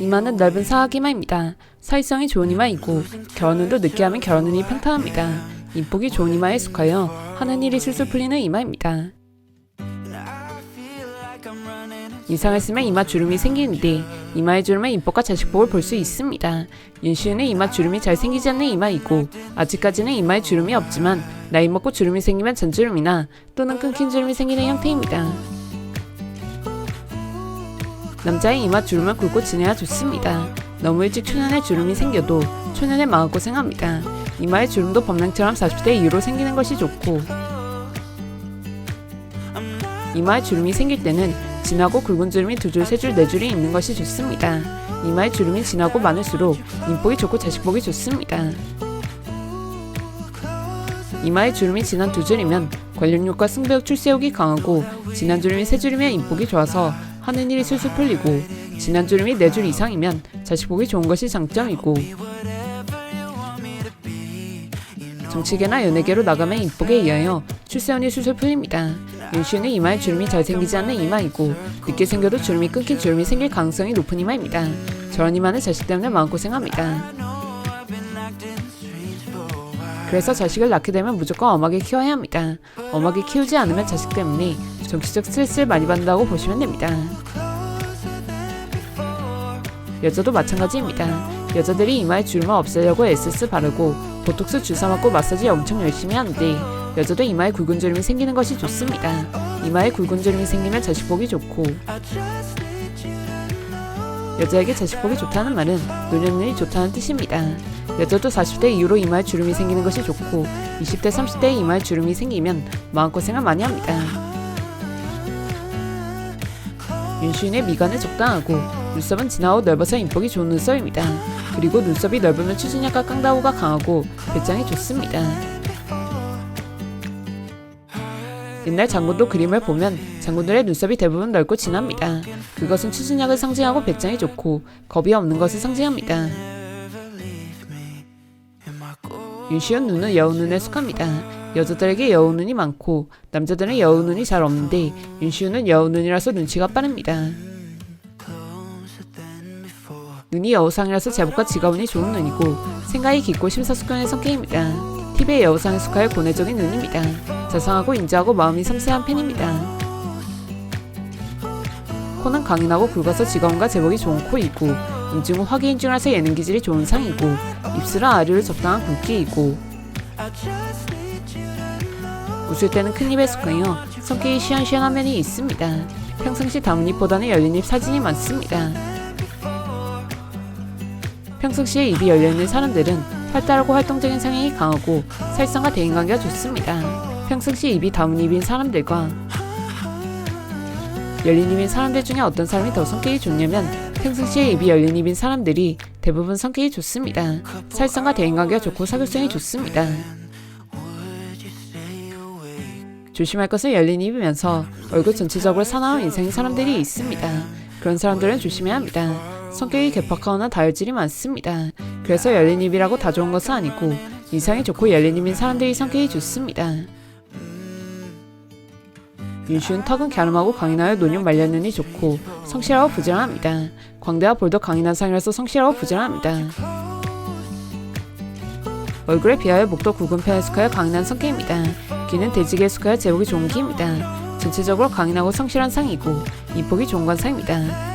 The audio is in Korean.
이마는 넓은 사각이마입니다. 사회성이 좋은 이마이고 결혼운도 늦게 하면 결혼운이 평탄합니다. 인복이 좋은 이마에 속하여 하는 일이 술술 풀리는 이마입니다. 이상을 쓰면 이마 주름이 생기는데 이마의 주름은 인복과 자식복을 볼 수 있습니다. 윤시은은 이마 주름이 잘 생기지 않는 이마이고 아직까지는 이마에 주름이 없지만 나이 먹고 주름이 생기면 잔주름이나 또는 끊긴 주름이 생기는 형태입니다. 남자의 이마 주름을 굵고 지내야 좋습니다. 너무 일찍 초년에 주름이 생겨도 초년에 마음고생합니다. 이마의 주름도 범랑처럼 40대 이후로 생기는 것이 좋고 이마에 주름이 생길 때는 진하고 굵은 주름이 두 줄, 세 줄, 네 줄이 있는 것이 좋습니다. 이마에 주름이 진하고 많을수록 인복이 좋고 자식복이 좋습니다. 이마에 주름이 진한 두 줄이면 관련욕과 승부욕 출세욕이 강하고 진한 주름이 세 줄이면 인복이 좋아서 하는 일이 술술 풀리고 진한 주름이 네 줄 이상이면 자식복이 좋은 것이 장점이고 정치계나 연예계로 나가면 인복에 의하여 출세운이 술술 풀립니다. 윤시은은 이마에 주름이 잘 생기지 않는 이마이고 늦게 생겨도 주름이 끊긴 주름이 생길 가능성이 높은 이마입니다. 저런 이마는 자식 때문에 마음고생합니다. 그래서 자식을 낳게 되면 무조건 엄하게 키워야 합니다. 엄하게 키우지 않으면 자식 때문에 정치적 스트레스를 많이 받는다고 보시면 됩니다. 여자도 마찬가지입니다. 여자들이 이마에 주름을 없애려고 에센스 바르고 보톡스 주사 맞고 마사지 엄청 열심히 하는데 여자도 이마에 굵은 주름이 생기는 것이 좋습니다. 이마에 굵은 주름이 생기면 자식복이 좋고 여자에게 자식복이 좋다는 말은 노년운이 좋다는 뜻입니다. 여자도 40대 이후로 이마에 주름이 생기는 것이 좋고 20대 30대에 이마에 주름이 생기면 마음고생을 많이 합니다. 윤시인의 미간은 적당하고 눈썹은 진하고 넓어서 인복이 좋은 눈썹입니다. 그리고 눈썹이 넓으면 추진력과 깡다우가 강하고 배짱이 좋습니다. 옛날 장군도 그림을 보면 장군들의 눈썹이 대부분 넓고 진합니다. 그것은 추진력을 상징하고 배짱이 좋고 겁이 없는 것을 상징합니다. 윤시현 눈은 여우 눈에 속합니다. 여자들에게 여우눈이 많고 남자들은 여우눈이 잘 없는데 윤시훈은 여우눈이라서 눈치가 빠릅니다. 눈이 여우상이라서 제복과 지가운이 좋은 눈이고 생각이 깊고 심사숙고한 성격입니다. 팁의 여우상에 속하여 고뇌적인 눈입니다. 자상하고 인자하고 마음이 섬세한 편입니다. 코는 강인하고 굵어서 지가운과 제복이 좋은 코이고 인중은 화기인중하서 예능 기질이 좋은 상이고 입술은 아류를 적당한 굵기이고 웃을 때는 큰 입에 속하여 성격이 시원시원한 면이 있습니다. 평상시 담은 입보다는 열린 입 사진이 많습니다. 평상시에 입이 열려있는 사람들은 활달하고 활동적인 성향이 강하고 살성과 대인관계가 좋습니다. 평상시 입이 입인 사람들과 열린 입인 사람들 중에 어떤 사람이 더 성격이 좋냐면 평상시에 입이 열린 입인 사람들이 대부분 성격이 좋습니다. 살성과 대인관계가 좋고 사교성이 좋습니다. 조심할 것은 열린 입이면서 얼굴 전체적으로 사나운 인상인 사람들이 있습니다. 그런 사람들은 조심해야 합니다. 성격이 개팍하거나 다혈질이 많습니다. 그래서 열린 입이라고 다 좋은 것은 아니고 인상이 좋고 열린 입인 사람들이 성격이 좋습니다. 윤시은 턱은 갸름하고 강인하여 노년 말려눈이 좋고 성실하고 부지런합니다. 광대와 볼도 강인한 상이라서 성실하고 부지런합니다. 얼굴에 비하여 목도 굵은 편에 속하여 강인한 성격입니다. 귀는 돼지개에 속하여 제복이 좋은 귀입니다. 전체적으로 강인하고 성실한 상이고 이폭이 좋은 관상입니다.